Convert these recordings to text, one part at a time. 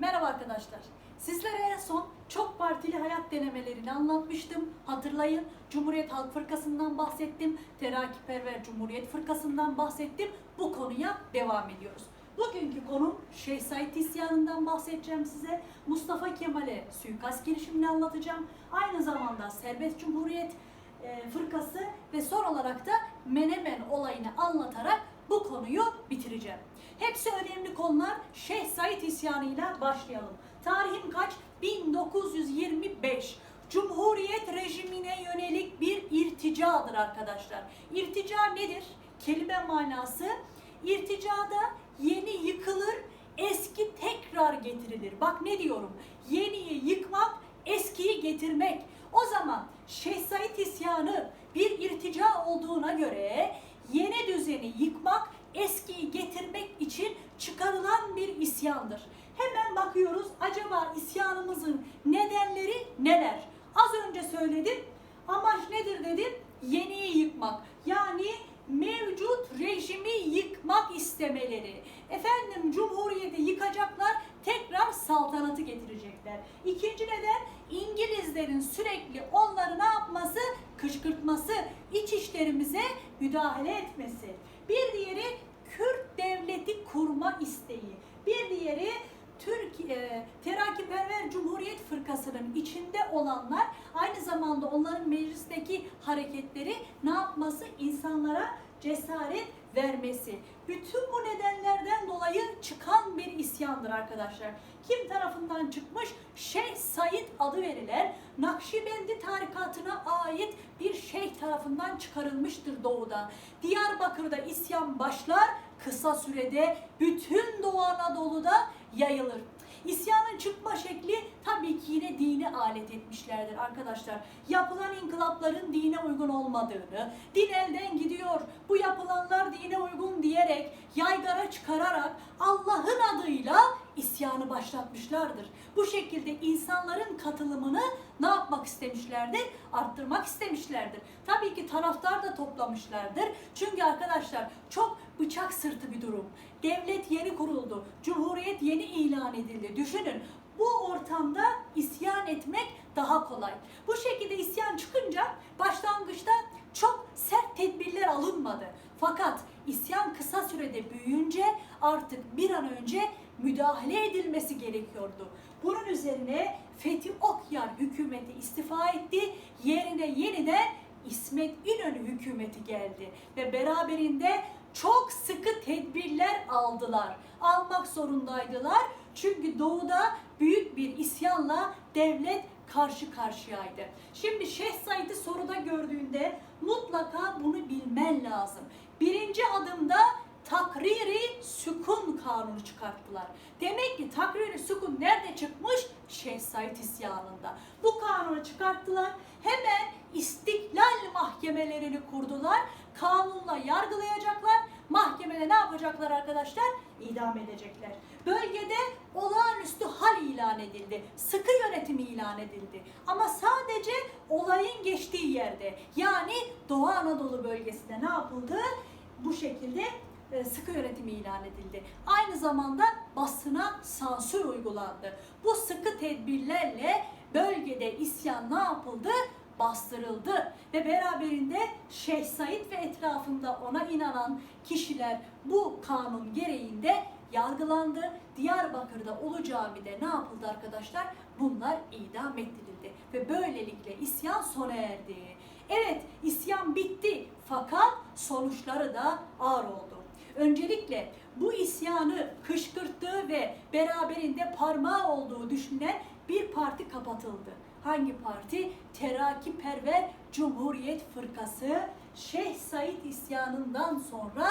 Merhaba arkadaşlar. Sizlere en son çok partili hayat denemelerini anlatmıştım. Hatırlayın Cumhuriyet Halk Fırkası'ndan bahsettim. Terakkiperver Cumhuriyet Fırkası'ndan bahsettim. Bu konuya devam ediyoruz. Bugünkü konum Şeyh Said isyanından bahsedeceğim size. Mustafa Kemal'e suikast girişimini anlatacağım. Aynı zamanda Serbest Cumhuriyet e, Fırkası ve son olarak da Menemen olayını anlatarak bu konuyu bitireceğim. Hepsi önemli konular. Şeyh Said isyanıyla başlayalım. Tarihim kaç? 1925. Cumhuriyet rejimine yönelik bir irticadır arkadaşlar. İrtica nedir? Kelime manası irticada yeni yıkılır, eski tekrar getirilir. Bak ne diyorum? Yeniyi yıkmak, eskiyi getirmek. O zaman Şeyh Said isyanı bir irtica olduğuna göre yeni düzeni yıkmak, eskiyi getirmek için çıkarılan bir isyandır. Hemen bakıyoruz acaba isyanımızın nedenleri neler? Az önce söyledim. Amaç nedir dedim? Yeniyi yıkmak. Yani mevcut rejimi yıkmak istemeleri. Efendim cumhuriyeti yıkacaklar, tekrar saltanatı getirecekler. İkinci neden İngilizlerin sürekli onları ne yapması? Kışkırtması, iç işlerimize müdahale etmesi. Bir diğeri Kürt devleti kurma isteği. Bir diğeri Türkiye Terakkiperver Cumhuriyet Fırkası'nın içinde olanlar aynı zamanda onların meclisteki hareketleri ne yapması? insanlara cesaret vermesi. Bütün bu nedenlerden dolayı çıkan bir isyandır arkadaşlar. Kim tarafından çıkmış? Şeyh Said adı verilen Nakşibendi tarikatına ait bir şeyh tarafından çıkarılmıştır doğuda. Diyarbakır'da isyan başlar, kısa sürede bütün Doğu Anadolu'da yayılır. İsyanın çıkma şekli tabii ki yine dini alet etmişlerdir arkadaşlar. Yapılan inkılapların dine uygun olmadığını, din elden gidiyor, bu yapılanlar dine uygun diyerek, yaygara çıkararak Allah'ın adıyla isyanı başlatmışlardır. Bu şekilde insanların katılımını ne yapmak istemişlerdir? Arttırmak istemişlerdir. Tabii ki taraftar da toplamışlardır. Çünkü arkadaşlar çok bıçak sırtı bir durum. Devlet yeni kuruldu. Cumhuriyet yeni ilan edildi. Düşünün bu ortamda isyan etmek daha kolay. Bu şekilde isyan çıkınca başlangıçta çok sert tedbirler alınmadı. Fakat isyan kısa sürede büyüyünce artık bir an önce müdahale edilmesi gerekiyordu. Bunun üzerine Fethi Okyar hükümeti istifa etti. Yerine yeniden İsmet İnönü hükümeti geldi ve beraberinde çok sıkı tedbirler aldılar. Almak zorundaydılar. Çünkü doğuda büyük bir isyanla devlet karşı karşıyaydı. Şimdi Şeyh Said'i soruda gördüğünde mutlaka bunu bilmen lazım. Birinci adımda takriri sükun kanunu çıkarttılar. Demek ki takriri sükun nerede çıkmış? Şeyh Said isyanında. Bu kanunu çıkarttılar. Hemen istiklal mahkemelerini kurdular. Kanunla yargılayacaklar. Mahkemede ne yapacaklar arkadaşlar? İdam edecekler. Bölgede olağanüstü hal ilan edildi. Sıkı yönetimi ilan edildi. Ama sadece olayın geçtiği yerde yani Doğu Anadolu bölgesinde ne yapıldı? Bu şekilde e, sıkı yönetimi ilan edildi. Aynı zamanda basına sansür uygulandı. Bu sıkı tedbirlerle bölgede isyan ne yapıldı? Bastırıldı ve beraberinde Şeyh Said ve etrafında ona inanan kişiler bu kanun gereğinde yargılandı. Diyarbakır'da Ulu Cami'de ne yapıldı arkadaşlar? Bunlar idam edildi ve böylelikle isyan sona erdi. Evet isyan bitti fakat sonuçları da ağır oldu. Öncelikle bu isyanı kışkırttığı ve beraberinde parmağı olduğu düşünülen bir parti kapatıldı. Hangi parti? Terakkiperver Cumhuriyet Fırkası Şeyh Said isyanından sonra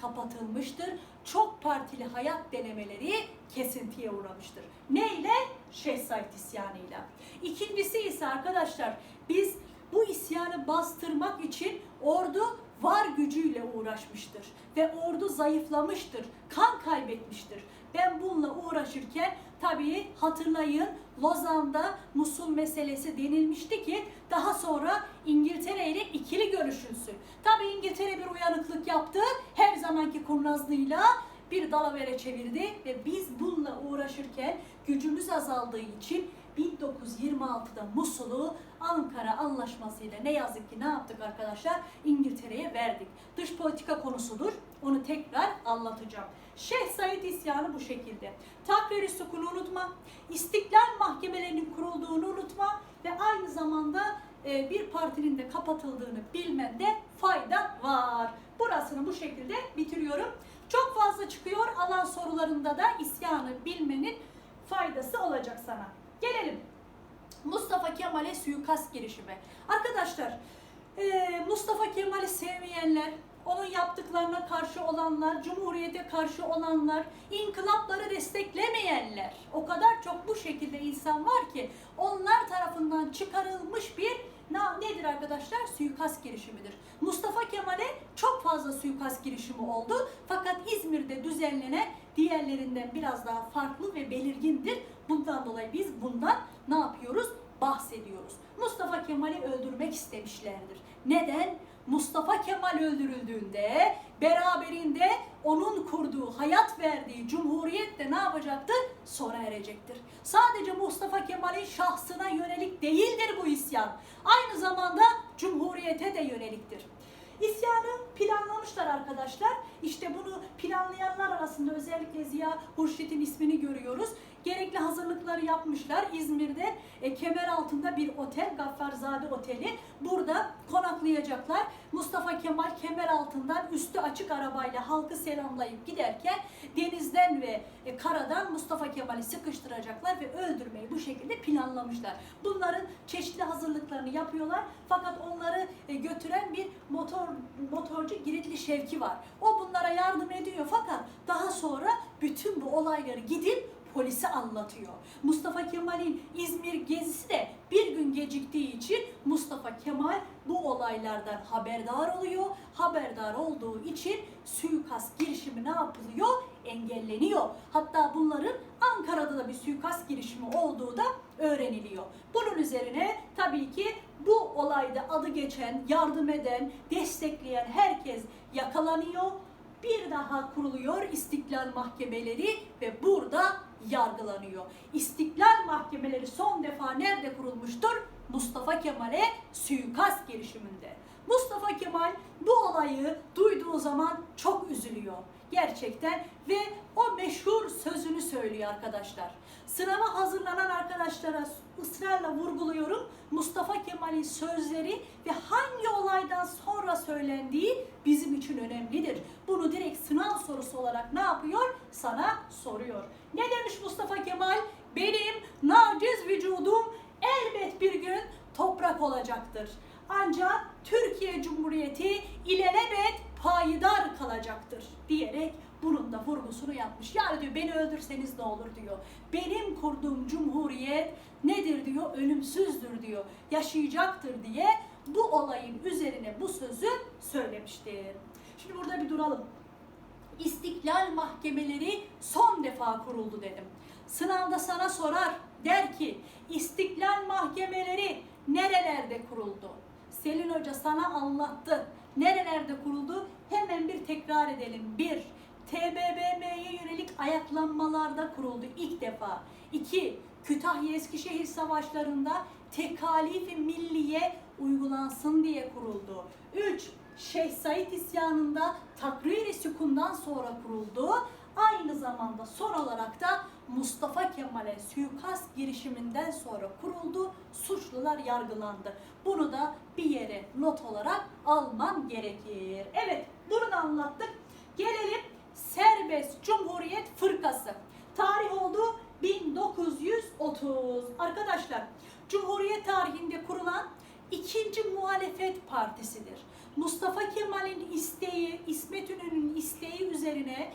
kapatılmıştır. Çok partili hayat denemeleri kesintiye uğramıştır. Neyle? Şeyh Said isyanıyla. İkincisi ise arkadaşlar biz bu isyanı bastırmak için ordu var gücüyle uğraşmıştır ve ordu zayıflamıştır, kan kaybetmiştir. Ben bununla uğraşırken tabii hatırlayın Lozan'da Musul meselesi denilmişti ki daha sonra İngiltere ile ikili görüşülsün. Tabii İngiltere bir uyanıklık yaptı her zamanki kurnazlığıyla bir dalavere çevirdi ve biz bununla uğraşırken gücümüz azaldığı için 1926'da Musul'u Ankara Anlaşması'yla ne yazık ki ne yaptık arkadaşlar? İngiltere'ye verdik. Dış politika konusudur. Onu tekrar anlatacağım. Şeyh Said isyanı bu şekilde. Takrir-i sukunu unutma, istiklal mahkemelerinin kurulduğunu unutma ve aynı zamanda e, bir partinin de kapatıldığını bilmende fayda var. Burasını bu şekilde bitiriyorum. Çok fazla çıkıyor alan sorularında da isyanı bilmenin faydası olacak sana. Gelelim Mustafa Kemal'e suikast girişimi. Arkadaşlar e, Mustafa Kemal'i sevmeyenler, onun yaptıklarına karşı olanlar, Cumhuriyete karşı olanlar, inkılapları desteklemeyenler, o kadar çok bu şekilde insan var ki onlar tarafından çıkarılmış bir nedir arkadaşlar? Suikast girişimidir. Mustafa Kemal'e çok fazla suikast girişimi oldu. Fakat İzmir'de düzenlenen diğerlerinden biraz daha farklı ve belirgindir. Bundan dolayı biz bundan ne yapıyoruz? Bahsediyoruz. Mustafa Kemal'i öldürmek istemişlerdir. Neden? Mustafa Kemal öldürüldüğünde beraberinde onun kurduğu, hayat verdiği cumhuriyet de ne yapacaktır? Sona erecektir. Sadece Mustafa Kemal'in şahsına yönelik değildir bu isyan. Aynı zamanda cumhuriyete de yöneliktir. İsyanı planlamışlar arkadaşlar. İşte bunu planlayanlar arasında özellikle Ziya Hurşit'in ismini görüyoruz. Gerekli hazırlıkları yapmışlar. İzmir'de e, kemer altında bir otel, Gaffarzade Oteli. Burada konaklayacaklar. Mustafa Kemal kemer altından üstü açık arabayla halkı selamlayıp giderken denizden ve e, karadan Mustafa Kemal'i sıkıştıracaklar ve öldürmeyi bu şekilde planlamışlar. Bunların çeşitli hazırlıklarını yapıyorlar. Fakat onları e, götüren bir motor motorcu Giritli Şevki var. O bunlara yardım ediyor fakat daha sonra bütün bu olayları gidip polise anlatıyor. Mustafa Kemal'in İzmir gezisi de bir gün geciktiği için Mustafa Kemal bu olaylardan haberdar oluyor. Haberdar olduğu için suikast girişimi ne yapılıyor? Engelleniyor. Hatta bunların Ankara'da da bir suikast girişimi olduğu da öğreniliyor. Bunun üzerine tabii ki bu olayda adı geçen, yardım eden, destekleyen herkes yakalanıyor. Bir daha kuruluyor istiklal mahkemeleri ve burada yargılanıyor. İstiklal mahkemeleri son defa nerede kurulmuştur? Mustafa Kemal'e suikast girişiminde. Mustafa Kemal bu olayı duyduğu zaman çok üzülüyor gerçekten ve o meşhur sözünü söylüyor arkadaşlar. Sınava hazırlanan arkadaşlara ısrarla vurguluyorum. Mustafa Kemal'in sözleri ve hangi olaydan sonra söylendiği bizim için önemlidir. Bunu direkt sınav sorusu olarak ne yapıyor? Sana soruyor. Ne demiş Mustafa Kemal? Benim naciz vücudum elbet bir gün toprak olacaktır. Ancak Türkiye Cumhuriyeti ilelebet payidar kalacaktır diyerek bunun da vurgusunu yapmış. Yani diyor beni öldürseniz ne olur diyor. Benim kurduğum cumhuriyet nedir diyor, ölümsüzdür diyor, yaşayacaktır diye bu olayın üzerine bu sözü söylemiştir. Şimdi burada bir duralım. İstiklal mahkemeleri son defa kuruldu dedim. Sınavda sana sorar, der ki İstiklal mahkemeleri nerelerde kuruldu? Selin Hoca sana anlattı. Nerelerde kuruldu? Hemen bir tekrar edelim. Bir, TBMM'ye yönelik ayaklanmalarda kuruldu ilk defa. İki, Kütahya Eskişehir savaşlarında tekalifi milliye uygulansın diye kuruldu. Üç, Şeyh Said isyanında takrir-i sükundan sonra kuruldu. Aynı zamanda son olarak da Mustafa Kemal'e suikast girişiminden sonra kuruldu. Suçlular yargılandı. Bunu da bir yere not olarak alman gerekir. Evet, bunu da anlattık. Gelelim Serbest Cumhuriyet Fırkası. Tarih oldu 1930. Arkadaşlar, Cumhuriyet tarihinde kurulan ikinci muhalefet partisidir. Mustafa Kemal'in isteği, İsmet İnönü'nün isteği üzerine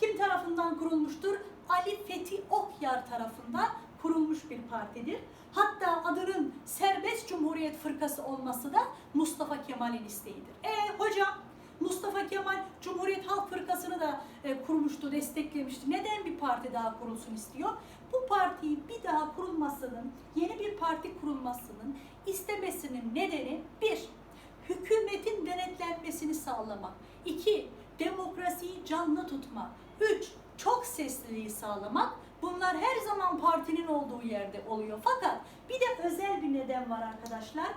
kim tarafından kurulmuştur? Ali Fethi Okyar tarafından kurulmuş bir partidir. Hatta adının Serbest Cumhuriyet Fırkası olması da Mustafa Kemal'in isteğidir. E hocam Mustafa Kemal Cumhuriyet Halk Fırkası'nı da e, kurmuştu, desteklemişti. Neden bir parti daha kurulsun istiyor? Bu partiyi bir daha kurulmasının, yeni bir parti kurulmasının istemesinin nedeni bir, hükümetin denetlenmesini sağlamak. İki, demokrasiyi canlı tutmak. Üç, çok sesliliği sağlamak. Bunlar her zaman partinin olduğu yerde oluyor. Fakat bir de özel bir neden var arkadaşlar.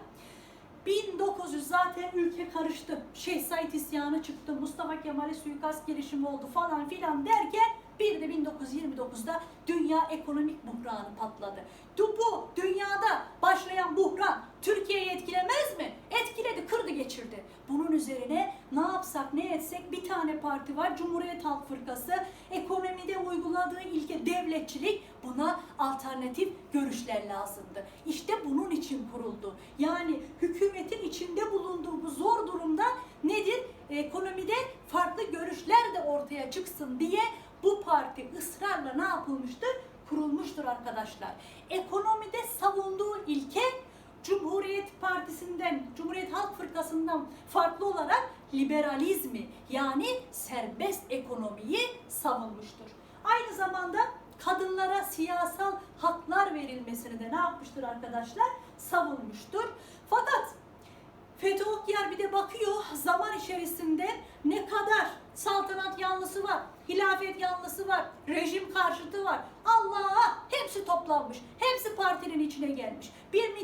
1900 zaten ülke karıştı. Şeyh Said isyanı çıktı. Mustafa Kemal'e suikast girişimi oldu falan filan derken bir de 1929'da dünya ekonomik buhranı patladı. Bu dünyada başlayan buhran Türkiye'yi etkilemez mi? Etkiledi, kırdı geçirdi. Bunun üzerine ne yapsak ne etsek bir tane parti var Cumhuriyet Halk Fırkası ekonomide uyguladığı ilke devletçilik buna alternatif görüşler lazımdı. İşte bunun için kuruldu. Yani hükümetin içinde bulunduğu bu zor durumda nedir? Ekonomide farklı görüşler de ortaya çıksın diye bu parti ısrarla ne yapılmıştır? Kurulmuştur arkadaşlar. Ekonomide ilke Cumhuriyet Partisi'nden, Cumhuriyet Halk Fırkası'ndan farklı olarak liberalizmi yani serbest ekonomiyi savunmuştur. Aynı zamanda kadınlara siyasal haklar verilmesini de ne yapmıştır arkadaşlar? Savunmuştur. Fakat Fethi Okyar bir de bakıyor zaman içerisinde ne kadar saltanat yanlısı var, hilafet yanlısı var, rejim karşıtı var. Allah'a hepsi toplanmış. Hepsi partinin içine gelmiş. Bir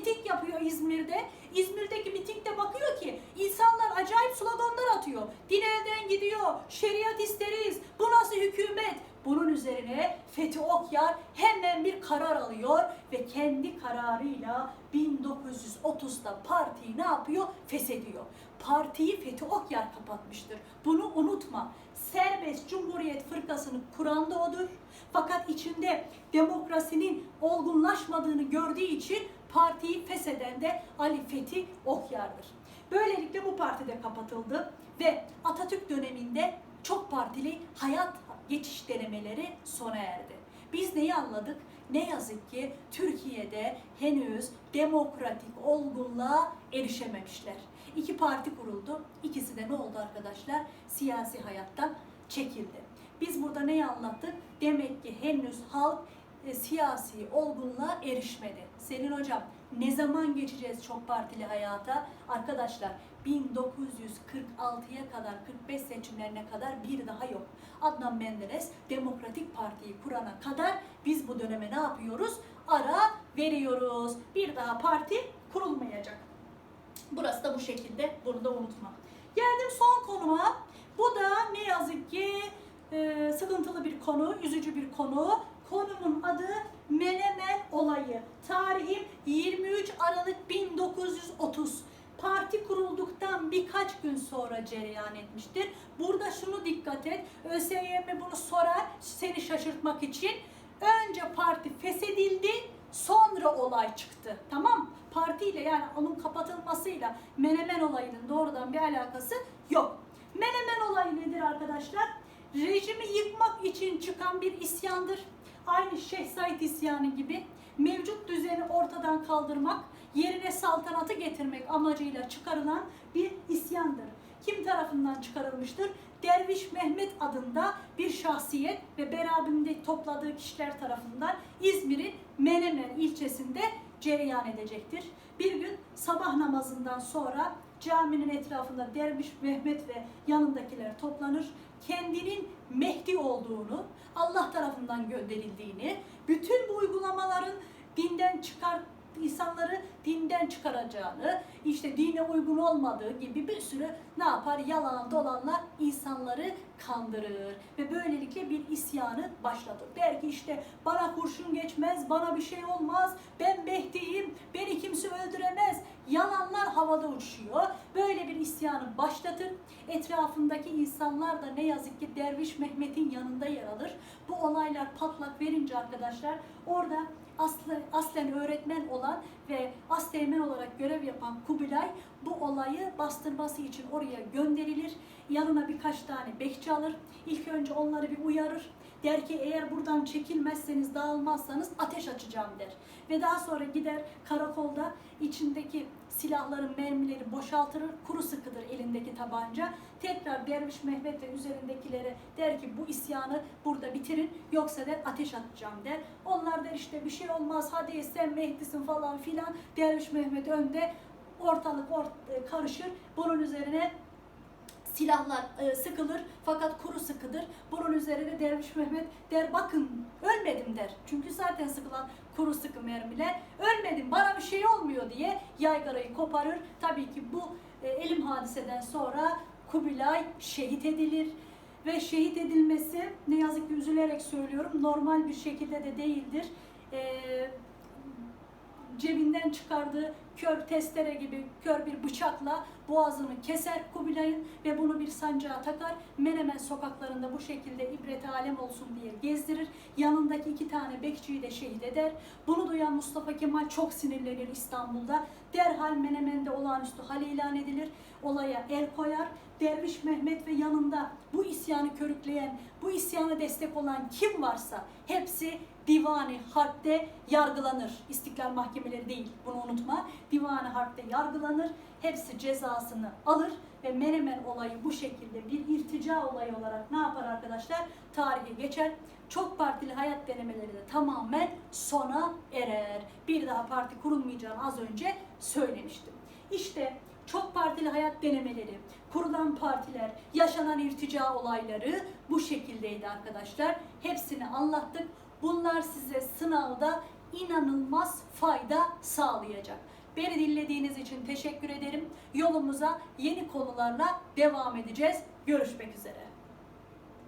İzmir'de. İzmir'deki mitingde bakıyor ki insanlar acayip sloganlar atıyor. Din elden gidiyor, şeriat isteriz, bu nasıl hükümet? Bunun üzerine Fethi Okyar hemen bir karar alıyor ve kendi kararıyla 1930'da partiyi ne yapıyor? Feshediyor. Partiyi Fethi Okyar kapatmıştır. Bunu unutma. Serbest Cumhuriyet Fırkası'nı kuran da odur. Fakat içinde demokrasinin olgunlaşmadığını gördüğü için partiyi fesheden de Ali Fethi Okyar'dır. Böylelikle bu parti de kapatıldı ve Atatürk döneminde çok partili hayat geçiş denemeleri sona erdi. Biz neyi anladık? Ne yazık ki Türkiye'de henüz demokratik olgunluğa erişememişler. İki parti kuruldu. İkisi de ne oldu arkadaşlar? Siyasi hayattan çekildi. Biz burada neyi anlattık? Demek ki henüz halk siyasi olgunluğa erişmedi. Selin hocam ne zaman geçeceğiz çok partili hayata? Arkadaşlar 1946'ya kadar 45 seçimlerine kadar bir daha yok. Adnan Menderes Demokratik Parti'yi kurana kadar biz bu döneme ne yapıyoruz? Ara veriyoruz. Bir daha parti kurulmayacak. Burası da bu şekilde. Bunu da unutma. Geldim son konuma. Bu da ne yazık ki e, sıkıntılı bir konu, üzücü bir konu. Konumun adı Menemen olayı. Tarihim 23 Aralık 1930. Parti kurulduktan birkaç gün sonra cereyan etmiştir. Burada şunu dikkat et. ÖSYM bunu sorar seni şaşırtmak için. Önce parti feshedildi, sonra olay çıktı. Tamam? Partiyle yani onun kapatılmasıyla Menemen olayının doğrudan bir alakası yok. Menemen olayı nedir arkadaşlar? Rejimi yıkmak için çıkan bir isyandır. Aynı Şeyh Said isyanı gibi mevcut düzeni ortadan kaldırmak, yerine saltanatı getirmek amacıyla çıkarılan bir isyandır. Kim tarafından çıkarılmıştır? Derviş Mehmet adında bir şahsiyet ve beraberinde topladığı kişiler tarafından İzmir'in Menemen ilçesinde cereyan edecektir. Bir gün sabah namazından sonra caminin etrafında Derviş Mehmet ve yanındakiler toplanır. Kendinin Mehdi olduğunu, Allah tarafından gönderildiğini, bütün bu uygulamaların dinden çıkar insanları dinden çıkaracağını, işte dine uygun olmadığı gibi bir sürü ne yapar? Yalan dolanlar insanları kandırır ve böylelikle bir isyanı başlatır. Der ki işte bana kurşun geçmez, bana bir şey olmaz, ben Mehdi'yim, beni kimse öldüremez. Yalanlar havada uçuyor. Böyle bir isyanı başlatır. Etrafındaki insanlar da ne yazık ki Derviş Mehmet'in yanında yer alır. Bu olaylar patlak verince arkadaşlar orada aslı, aslen öğretmen olan ve asteğmen olarak görev yapan Kubilay bu olayı bastırması için oraya gönderilir. Yanına birkaç tane bekçi alır. İlk önce onları bir uyarır. Der ki eğer buradan çekilmezseniz, dağılmazsanız ateş açacağım der. Ve daha sonra gider karakolda içindeki silahların mermileri boşaltırır, kuru sıkıdır elindeki tabanca. Tekrar Derviş Mehmet ve üzerindekilere der ki bu isyanı burada bitirin yoksa der ateş atacağım der. Onlar der işte bir şey olmaz hadi sen Mehdi'sin falan filan. Derviş Mehmet önde ortalık ort- karışır. Bunun üzerine silahlar e, sıkılır fakat kuru sıkıdır. Bunun üzerine Derviş Mehmet der bakın ölmedim der. Çünkü zaten sıkılan kuru sıkı mermiler ölmedim bana bir şey olmuyor diye yaygarayı koparır. Tabii ki bu e, elim hadiseden sonra Kubilay şehit edilir ve şehit edilmesi ne yazık ki üzülerek söylüyorum normal bir şekilde de değildir. Ee, cebinden çıkardığı kör testere gibi kör bir bıçakla boğazını keser Kubilay'ın ve bunu bir sancağa takar. Menemen sokaklarında bu şekilde ibret alem olsun diye gezdirir. Yanındaki iki tane bekçiyi de şehit eder. Bunu duyan Mustafa Kemal çok sinirlenir İstanbul'da. Derhal Menemen'de olağanüstü hal ilan edilir. Olaya el koyar. Derviş Mehmet ve yanında bu isyanı körükleyen, bu isyana destek olan kim varsa hepsi divani harpte yargılanır. İstiklal mahkemeleri değil bunu unutma. Divani harpte yargılanır. Hepsi cezasını alır ve Menemen olayı bu şekilde bir irtica olayı olarak ne yapar arkadaşlar? Tarihe geçer. Çok partili hayat denemeleri de tamamen sona erer. Bir daha parti kurulmayacağını az önce söylemiştim. İşte çok partili hayat denemeleri, kurulan partiler, yaşanan irtica olayları bu şekildeydi arkadaşlar. Hepsini anlattık. Bunlar size sınavda inanılmaz fayda sağlayacak. Beni dinlediğiniz için teşekkür ederim. Yolumuza yeni konularla devam edeceğiz. Görüşmek üzere.